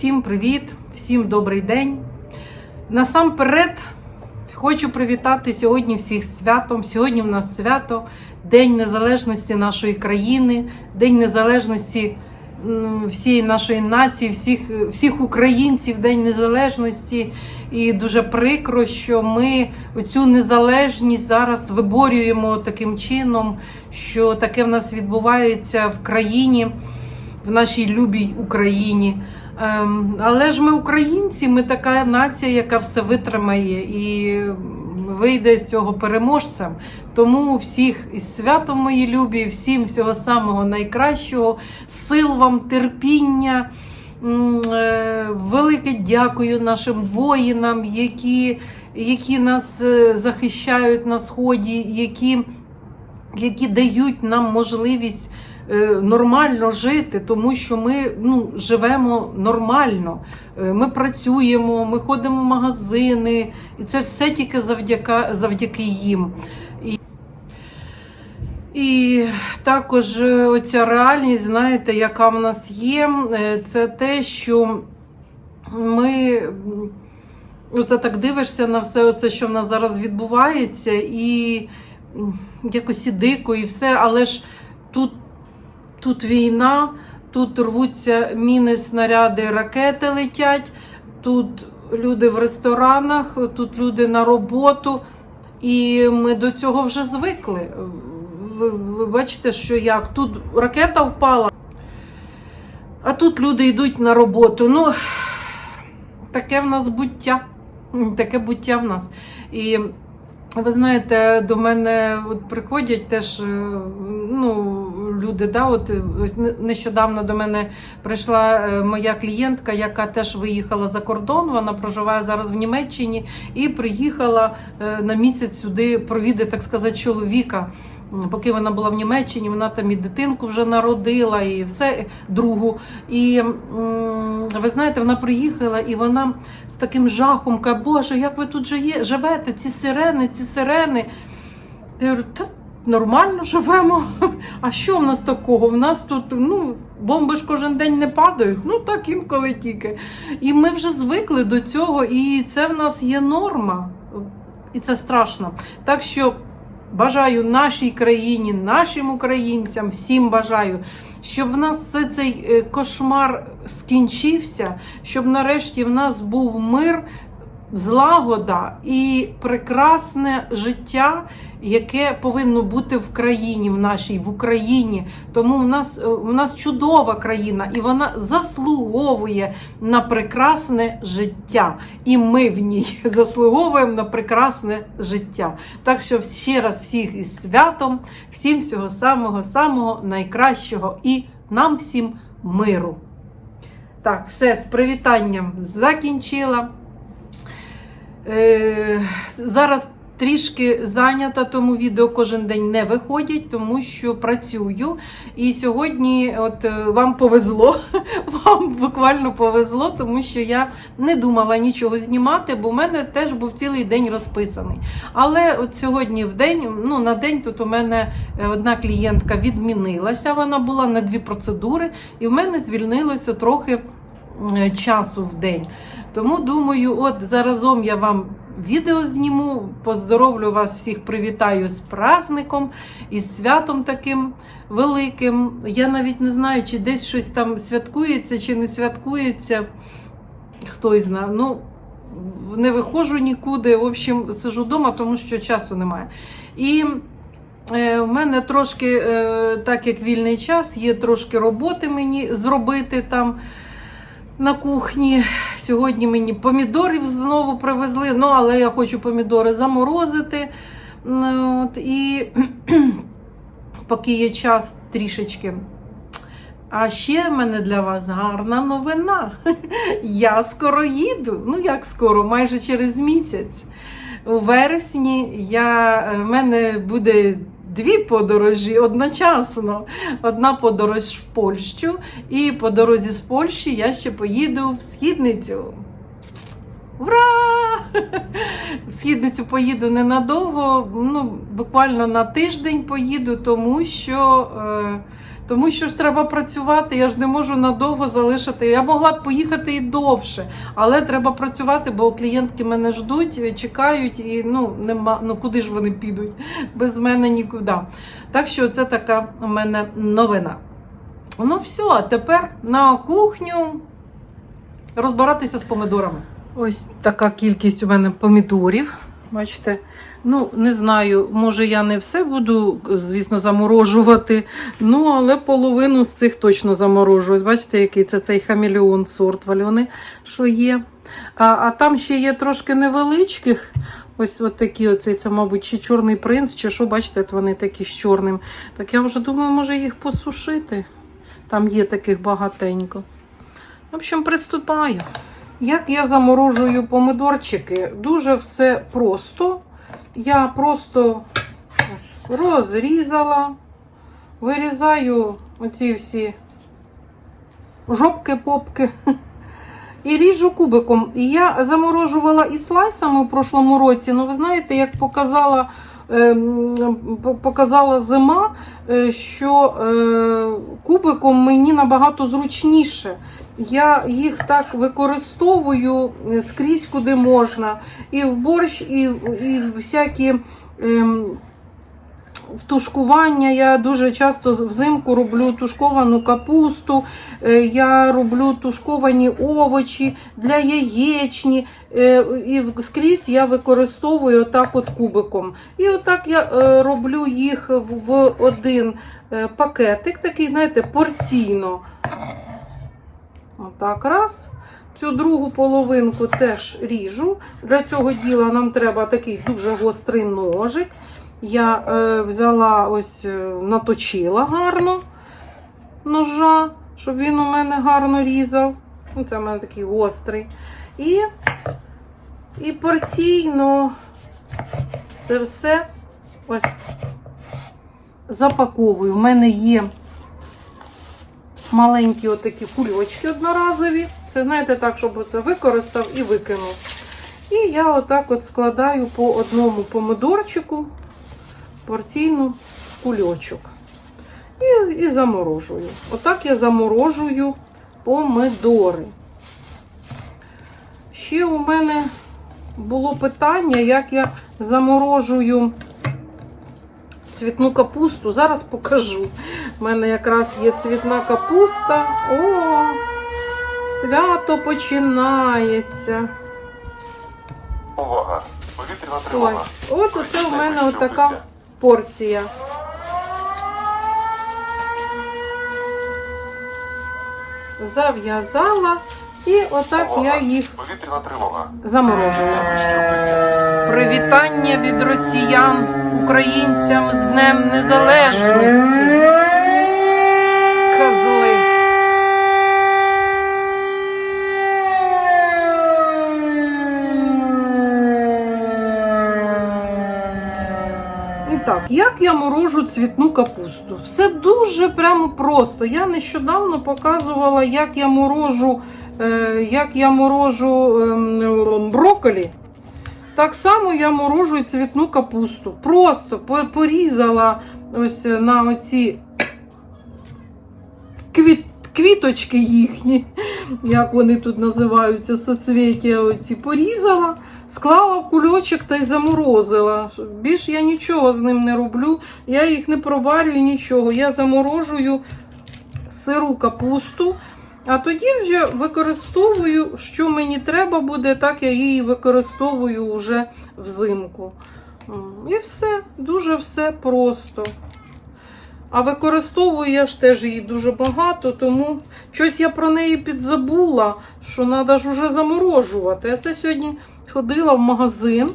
Всім привіт, всім добрий день. Насамперед хочу привітати сьогодні всіх святом. Сьогодні в нас свято, День Незалежності нашої країни, День Незалежності всієї нашої нації, всіх, всіх українців, День Незалежності. І дуже прикро, що ми цю незалежність зараз виборюємо таким чином, що таке в нас відбувається в країні, в нашій любій Україні. Ем, але ж ми українці, ми така нація, яка все витримає і вийде з цього переможцем. Тому всіх із святом мої любі, всім всього самого найкращого, сил вам, терпіння. Е, Велике дякую нашим воїнам, які, які нас е, захищають на сході, які, які дають нам можливість нормально жити, тому що ми ну, живемо нормально. Е, Ми працюємо, ми ходимо в магазини, і це все тільки завдяки, завдяки їм. І, і також е, оця реальність, знаєте, яка в нас є, е, це те, що ми. Оце так дивишся на все, оце, що в нас зараз відбувається, і якось і дико, і все, але ж тут Тут війна, тут рвуться міни, снаряди, ракети летять, тут люди в ресторанах, тут люди на роботу. І ми до цього вже звикли. Ви, ви бачите, що як тут ракета впала, а тут люди йдуть на роботу. Ну, таке в нас буття. Таке буття в нас. І ви знаєте, до мене от приходять теж е, ну, люди. Да, от е, ось нещодавно до мене прийшла е, моя клієнтка, яка теж виїхала за кордон. Вона проживає зараз в Німеччині і приїхала е, на місяць сюди провідати, так сказати, чоловіка. Поки вона була в Німеччині, вона там і дитинку вже народила, і все другу. І ви знаєте, вона приїхала і вона з таким жахом каже, Боже, як ви тут живете? Ці сирени, ці сирени. Я говорю, нормально живемо. А що в нас такого? В нас тут ну, бомби ж кожен день не падають. Ну так інколи тільки. І ми вже звикли до цього, і це в нас є норма. І це страшно. Так що бажаю нашій країні, нашим українцям, всім бажаю, щоб в нас цей е, кошмар скінчився, щоб нарешті в нас був мир, злагода і прекрасне життя, яке повинно бути в країні, в нашій, в Україні. Тому в нас, е, в нас чудова країна, і вона заслуговує на прекрасне життя. І ми в ній заслуговуємо на прекрасне життя. Так що ще раз всіх із святом, всім всього самого самого найкращого і нам всім миру. Так, все з привітанням закінчила. Е, зараз трішки зайнята, тому відео кожен день не виходять, тому що працюю. І сьогодні от е, вам повезло, вам буквально повезло, тому що я не думала нічого знімати, бо в мене теж був цілий день розписаний. Але от сьогодні в день, ну на день тут у мене е, одна клієнтка відмінилася, вона була на дві процедури, і в мене звільнилося трохи часу в день. Тому думаю, от заразом я вам відео зніму, поздоровлю вас всіх, привітаю з праздником і святом таким великим. Я навіть не знаю, чи десь щось там святкується, чи не святкується. Хтось знає. Ну, не виходжу нікуди. В общем, сижу вдома, тому що часу немає. І е, в мене трошки, е, так як вільний час, є трошки роботи мені зробити там на кухні. Сьогодні мені помідорів знову привезли. Ну, але я хочу помідори заморозити. Ну, От, і поки є час трішечки. А ще в мене для вас гарна новина. Я скоро їду. Ну як скоро, майже через місяць. У вересні я, в мене буде дві подорожі одночасно. Одна подорож в Польщу, і по дорозі з Польщі я ще поїду в східницю. Ура! В східницю поїду ненадовго, ну, буквально на тиждень поїду, тому що, е, Тому що ж треба працювати, я ж не можу надовго залишити. Я могла б поїхати і довше, але треба працювати, бо клієнтки мене ждуть, чекають, і ну нема. Ну куди ж вони підуть? Без мене нікуди. Так що це така у мене новина. Ну все, а тепер на кухню розбиратися з помидорами. Ось така кількість у мене помідорів. Бачите, ну не знаю, може я не все буду, звісно, заморожувати. Ну, але половину з цих точно заморожу. Бачите, який це цей хамелеон сорт вальони, що є. А, а там ще є трошки невеличких. Ось от такі, оцей, це, мабуть, чи чорний принц, чи що, бачите, вони такі з чорним. Так я вже думаю, може їх посушити. Там є таких багатенько. В общем, приступаю. Як я заморожую помидорчики, дуже все просто. Я просто розрізала, вирізаю оці всі жопки-попки і ріжу кубиком. І я заморожувала і слайсами в прошлому році. Ну, ви знаєте, як показала, ем, показала зима, е, що е, кубиком мені набагато зручніше. Я їх так використовую е, скрізь, куди можна. І в борщ, і, і всякі ем, тушкування. Я дуже часто взимку роблю тушковану капусту, е, я роблю тушковані овочі для яєчні. е, І скрізь я використовую отак от кубиком. І отак я е, роблю їх в в один е, пакетик, такий, знаєте, порційно. Отак раз. Цю другу половинку теж ріжу. Для цього діла нам треба такий дуже гострий ножик. Я е, взяла ось е, наточила гарно ножа, щоб він у мене гарно різав. Ну, Це в мене такий гострий. І, і порційно це все ось запаковую. У мене є маленькі отакі кульочки одноразові. Це, знаєте, так, щоб це використав і викинув. І я отак от складаю по одному помидорчику порційну кульочок. І, і заморожую. Отак я заморожую помидори. Ще у мене було питання, як я заморожую цвітну капусту. Зараз покажу. У мене якраз є цвітна капуста. О, свято починається. Увага! Повітряна тривога. Ось. От оце у мене отака порція. Зав'язала і отак я їх заморожую. Привітання від росіян українцям з Днем Незалежності. Козли. І так, як я морожу цвітну капусту? Все дуже прямо просто. Я нещодавно показувала, як я морожу, е, як я морожу ем, брокколі. Так само я морожу і цвітну капусту. Просто порізала ось на оці квіт, квіточки їхні, як вони тут називаються, соцвіття оці, порізала, склала в кульочок та й заморозила. Більш я нічого з ним не роблю, я їх не проварюю, нічого. Я заморожую сиру капусту. А тоді вже використовую, що мені треба буде, так я її використовую вже взимку. І все, дуже все просто. А використовую я ж теж її дуже багато, тому щось я про неї підзабула, що треба ж уже заморожувати. Я це сьогодні ходила в магазин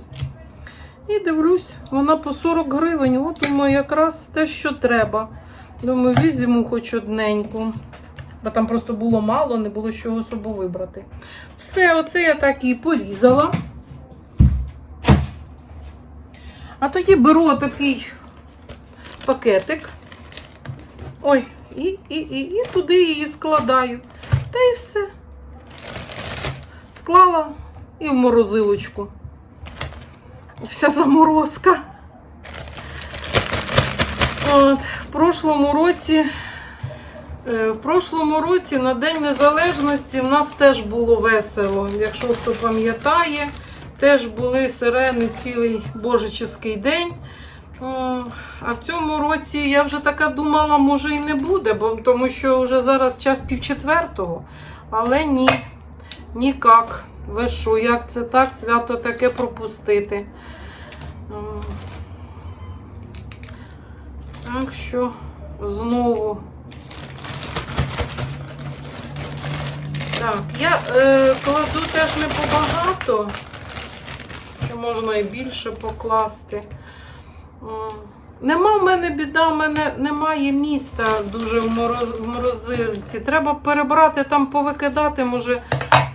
і дивлюсь, вона по 40 гривень. От думаю, якраз те, що треба. Думаю, візьму хоч одненьку. Бо там просто було мало, не було з чого собі вибрати. Все, оце я так і порізала. А тоді беру такий пакетик. Ой, і, і, і, і туди її складаю. Та і все. Склала і в морозилочку. Вся заморозка. От, в прошлому році В прошлому році на День Незалежності в нас теж було весело. Якщо хто пам'ятає, теж були сирени цілий божеческий день. А в цьому році я вже така думала, може і не буде, бо тому що вже зараз час півчетвертого. Але ні, нікак. Ви що, як це так, свято таке пропустити? Так що знову. Так, я е, кладу теж не побагато, що можна і більше покласти. Нема в мене біда, в мене немає міста дуже в, мороз, в морозильці. Треба перебрати там, повикидати, може,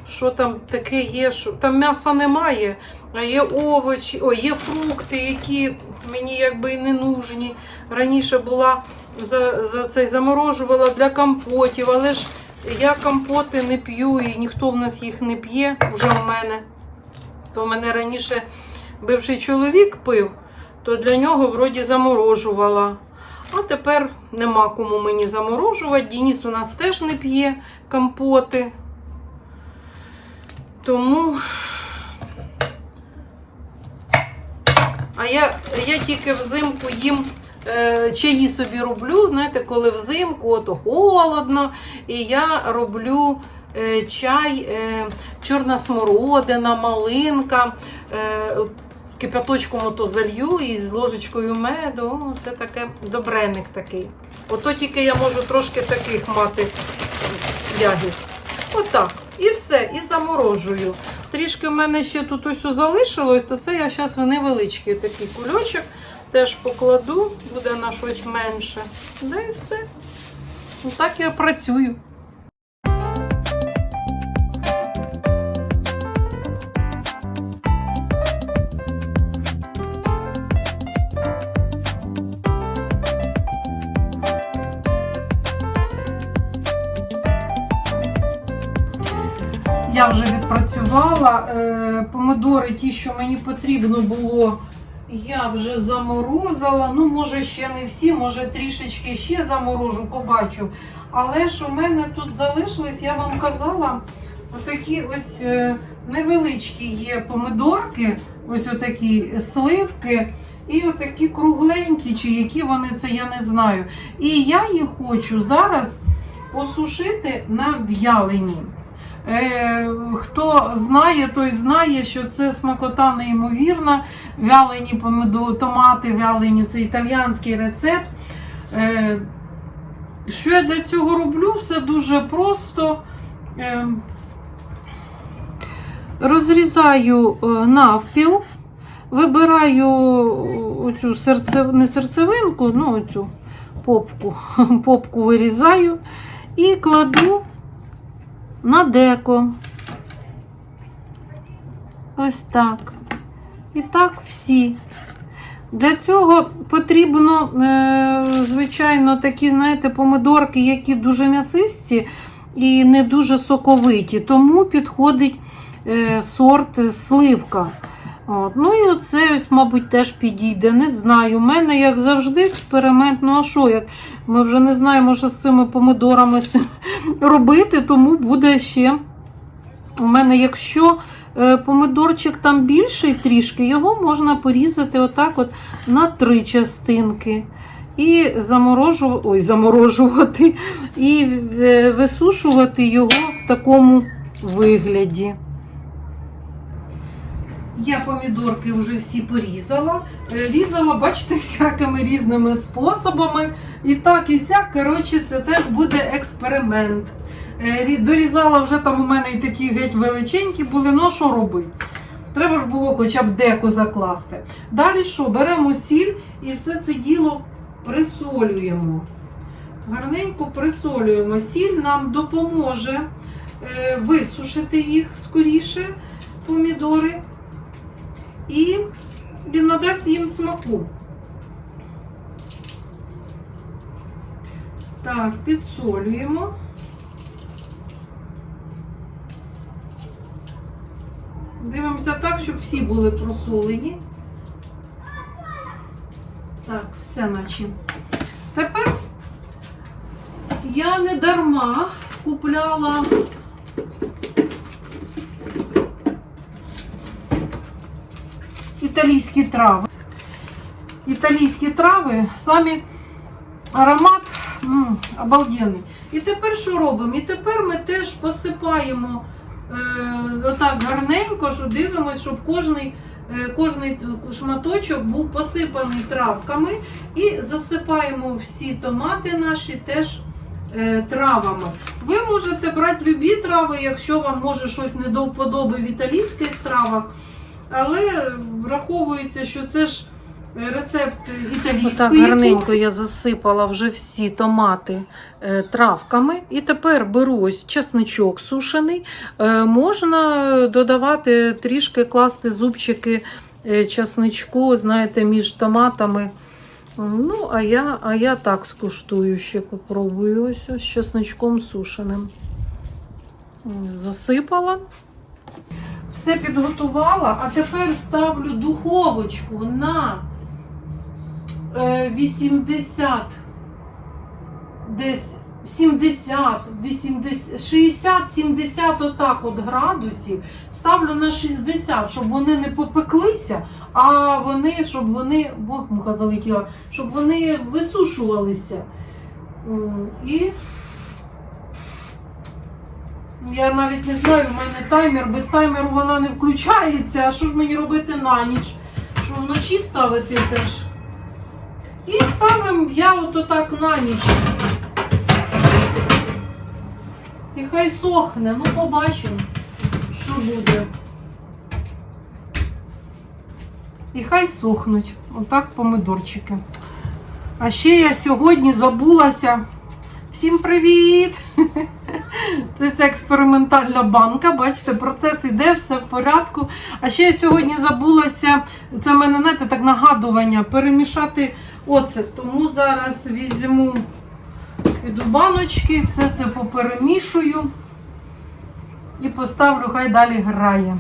що там таке є, що там м'яса немає, а є овочі, о, є фрукти, які мені якби і не нужні. Раніше була за, за цей заморожувала для компотів, але ж я компоти не п'ю і ніхто в нас їх не п'є вже в мене. То в мене раніше бивший чоловік пив, то для нього вроді заморожувала. А тепер нема кому мені заморожувати. Дініс у нас теж не п'є компоти. Тому. А я, я тільки взимку їм чаї собі роблю. Знаєте, коли взимку ото холодно, і я роблю е, чай, е, чорна смородина, малинка. Е, кипяточком ото залью і з ложечкою меду. О, це таке добреник такий. Ото тільки я можу трошки таких мати ягід. Отак. І все, і заморожую. Трішки в мене ще тут ось залишилось, то це я зараз невеличкий такий кульочок теж покладу, буде на щось менше. Да і все. Отак я працюю. Я вже відпрацювала. Е, помидори, ті, що мені потрібно було, я вже заморозила. Ну, може, ще не всі, може трішечки ще заморожу, побачу. Але ж у мене тут залишились, я вам казала, отакі ось е, невеличкі є помидорки, ось отакі сливки. І отакі кругленькі, чи які вони це, я не знаю. І я їх хочу зараз посушити на в'ялені. Е, хто знає, той знає, що це смакота неймовірна. Вялені помидори, томати, вялені це італіянський рецепт. Е, що я для цього роблю? Все дуже просто. Е, розрізаю навпіл, вибираю оцю серцев... не серцевинку, ну оцю попку, попку вирізаю і кладу на деко. Ось так. І так всі. Для цього потрібно, е, звичайно, такі, знаєте, помидорки, які дуже м'ясисті і не дуже соковиті. Тому підходить е, сорт сливка. От. Ну і оце, ось, мабуть, теж підійде. Не знаю. У мене, як завжди, експеримент. Ну, а що, як ми вже не знаємо, що з цими помидорами робити, тому буде ще. У мене, якщо е, помидорчик там більший трішки, його можна порізати отак от на три частинки. І заморожувати, ой, заморожувати, і е, висушувати його в такому вигляді. Я помідорки вже всі порізала. Е, Різала, бачите, всякими різними способами. І так, і сяк, коротше, це теж буде експеримент. Е, Дорізала вже там у мене і такі геть величенькі були, ну що робити? Треба ж було хоча б деко закласти. Далі що? Беремо сіль і все це діло присолюємо. Гарненько присолюємо. Сіль нам допоможе е, висушити їх скоріше, помідори і він надасть їм смаку. Так, підсолюємо. Дивимося так, щоб всі були просолені. Так, все наче. Тепер я не дарма купляла італійські трави. Італійські трави, самі аромат м, обалденний. І тепер що робимо? І тепер ми теж посипаємо е, отак гарненько, що дивимося, щоб кожний, е, кожний шматочок був посипаний травками. І засипаємо всі томати наші теж е, травами. Ви можете брати любі трави, якщо вам може щось не в італійських травах. Але враховується, що це ж е, рецепт італійської Отак гарненько я засипала вже всі томати е, травками. І тепер беру ось чесничок сушений. Е, можна додавати трішки класти зубчики е, чесничку, знаєте, між томатами. Ну, а я, а я так скуштую ще попробую. Ось, ось з чесничком сушеним. Засипала. Все підготувала, а тепер ставлю духовочку на е, 80, десь 70, 80, 60, 70 отак от градусів. Ставлю на 60, щоб вони не попеклися, а вони, щоб вони, бо муха залетіла, щоб вони висушувалися. І я навіть не знаю, у мене таймер, без таймеру вона не включається. А що ж мені робити на ніч? Що вночі ставити теж? І ставимо я от так на ніч. І хай сохне, ну побачимо, що буде. І хай сохнуть. Отак помидорчики. А ще я сьогодні забулася. Всім привіт! Це ця експериментальна банка. Бачите, процес іде, все в порядку. А ще я сьогодні забулася, це в мене, знаєте, так нагадування, перемішати оцет. Тому зараз візьму піду баночки, все це поперемішую і поставлю, хай далі грає.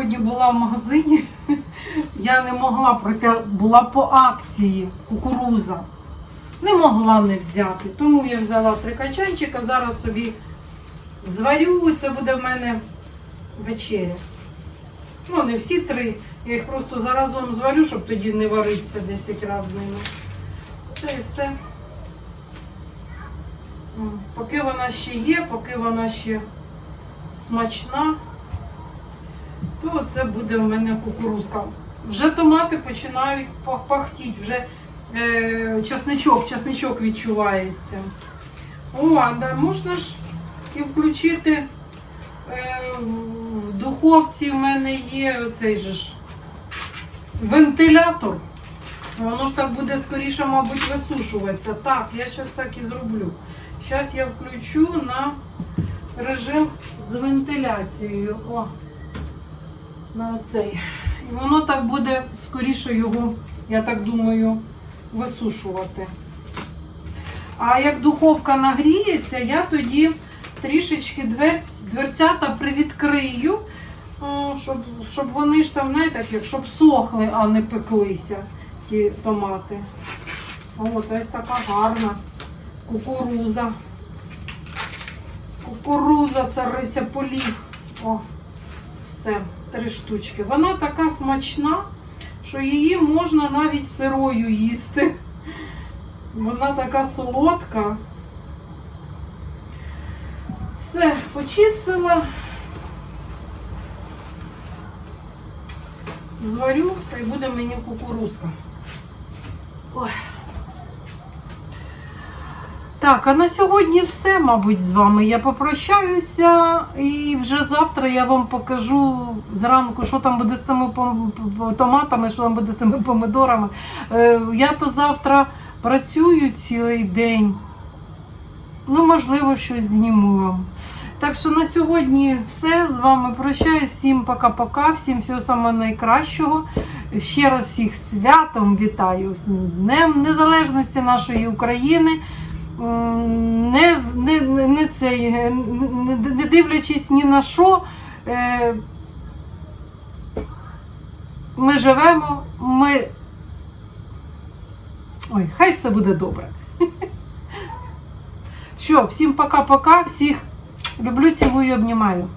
Сьогодні була в магазині, я не могла пройти, була по акції кукуруза. Не могла не взяти. Тому я взяла три качанчика, зараз собі зварю, це буде в мене вечеря. Ну, не всі три. Я їх просто заразом зварю, щоб тоді не варитися 10 разів з ними. Це і все. Поки вона ще є, поки вона ще смачна, то це буде в мене кукурузка. Вже томати починають пах- пахтіть, вже е, часничок, часничок відчувається. О, а да, можна ж і включити е, в духовці в мене є оцей же ж вентилятор. Воно ж так буде скоріше, мабуть, висушуватися. Так, я зараз так і зроблю. Зараз я включу на режим з вентиляцією. О, на оцей. І воно так буде скоріше його, я так думаю, висушувати. А як духовка нагріється, я тоді трішечки двер, дверцята привідкрию, щоб, щоб вони ж там, знаєте, як щоб сохли, а не пеклися ті томати. От ось така гарна кукуруза. Кукуруза, цариця полів. О, все, три штучки. Вона така смачна, що її можна навіть сирою їсти. Вона така солодка. Все, почистила. Зварю, та й буде мені кукурузка. Ой. Так, а на сьогодні все, мабуть, з вами. Я попрощаюся і вже завтра я вам покажу зранку, що там буде з тими томатами, що там буде з тими помидорами. Е, Я то завтра працюю цілий день. Ну, можливо, щось зніму вам. Так що на сьогодні все. З вами прощаюсь. Всім пока-пока, всім всього самого найкращого. Ще раз всіх святом вітаю з Днем Незалежності нашої України. Не, не, не, цей, е, не дивлячись ні на що, е, ми живемо, ми. Ой, хай все буде добре. Що, всім пока-пока, всіх люблю, цілую, обнімаю.